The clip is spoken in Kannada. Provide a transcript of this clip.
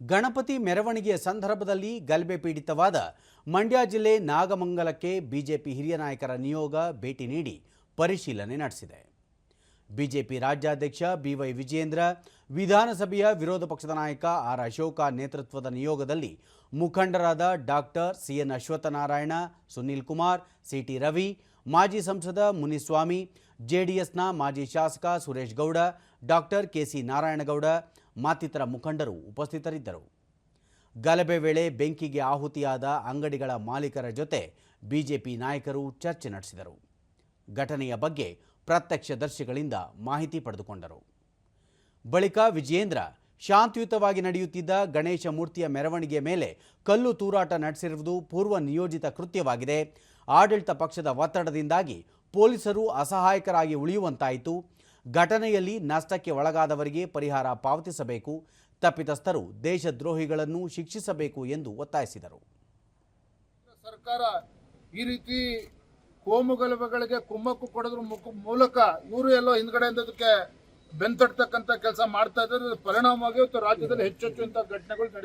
ಗಣಪತಿ ಮೆರವಣಿಗೆಯ ಸಂದರ್ಭದಲ್ಲಿ ಗಲಭೆ ಪೀಡಿತವಾದ ಮಂಡ್ಯ ಜಿಲ್ಲೆ ನಾಗಮಂಗಲಕ್ಕೆ ಬಿಜೆಪಿ ಹಿರಿಯ ನಾಯಕರ ನಿಯೋಗ ಭೇಟಿ ನೀಡಿ ಪರಿಶೀಲನೆ ನಡೆಸಿದೆ. ಬಿಜೆಪಿ ರಾಜ್ಯಾಧ್ಯಕ್ಷ ಬಿವೈ ವಿಜೇಂದ್ರ ವಿಧಾನಸಭೆಯ ವಿರೋಧ ಪಕ್ಷದ ನಾಯಕ ಆರ್ ಅಶೋಕ ನೇತೃತ್ವದ ನಿಯೋಗದಲ್ಲಿ ಮುಖಂಡರಾದ doctor C N Ashwathnarayan, Sunil Kumar C T Ravi, ಮಾಜಿ ಸಂಸದ ಮುನಿಸ್ವಾಮಿ ಜೆಡಿಎಸ್ನ ಮಾಜಿ ಶಾಸಕ Suresh Gowda, doctor K C Narayanagowda, ಮತ್ತಿತರ ಮುಖಂಡರು ಉಪಸ್ಥಿತರಿದ್ದರು. ಗಲಭೆ ವೇಳೆ ಬೆಂಕಿಗೆ ಆಹುತಿಯಾದ ಅಂಗಡಿಗಳ ಮಾಲೀಕರ ಜೊತೆ ಬಿಜೆಪಿ ನಾಯಕರು ಚರ್ಚೆ ನಡೆಸಿದರು. ಘಟನೆಯ ಬಗ್ಗೆ ಪ್ರತ್ಯಕ್ಷದರ್ಶಿಗಳಿಂದ ಮಾಹಿತಿ ಪಡೆದುಕೊಂಡರು. ಬಳಿಕ ವಿಜಯೇಂದ್ರ ಶಾಂತಿಯುತವಾಗಿ ನಡೆಯುತ್ತಿದ್ದ ಗಣೇಶ ಮೂರ್ತಿಯ ಮೆರವಣಿಗೆ ಮೇಲೆ ಕಲ್ಲು ತೂರಾಟ ನಡೆಸಿರುವುದು ಪೂರ್ವ ನಿಯೋಜಿತ ಕೃತ್ಯವಾಗಿದೆ. ಆಡಳಿತ ಪಕ್ಷದ ಒತ್ತಡದಿಂದಾಗಿ ಪೊಲೀಸರು ಅಸಹಾಯಕರಾಗಿ ಉಳಿಯುವಂತಾಯಿತು. ಘಟನೆಯಲ್ಲಿ ನಷ್ಟಕ್ಕೆ ಒಳಗಾದವರಿಗೆ ಪರಿಹಾರ ಪಾವತಿಸಬೇಕು. ತಪ್ಪಿತಸ್ಥರು ದೇಶದ್ರೋಹಿಗಳನ್ನು ಶಿಕ್ಷಿಸಬೇಕು ಎಂದು ಒತ್ತಾಯಿಸಿದರು. ಸರ್ಕಾರ ಈ ರೀತಿ ಕೋಮು ಗಲಭೆಗಳಿಗೆ ಕುಮ್ಮಕ್ಕು ಕೊಡೋದ್ರ ಮೂಲಕ ಇವರು ಎಲ್ಲೋ ಹಿಂದ್ಗಡೆ ಬೆಂತಡ್ತಕ್ಕಂಥ ಕೆಲಸ ಮಾಡ್ತಾ ಇದ್ದಾರೆ. ಪರಿಣಾಮವಾಗಿ ಇವತ್ತು ರಾಜ್ಯದಲ್ಲಿ ಹೆಚ್ಚೆಚ್ಚು ಇಂಥ ಘಟನೆಗಳು ನಡೀತಾ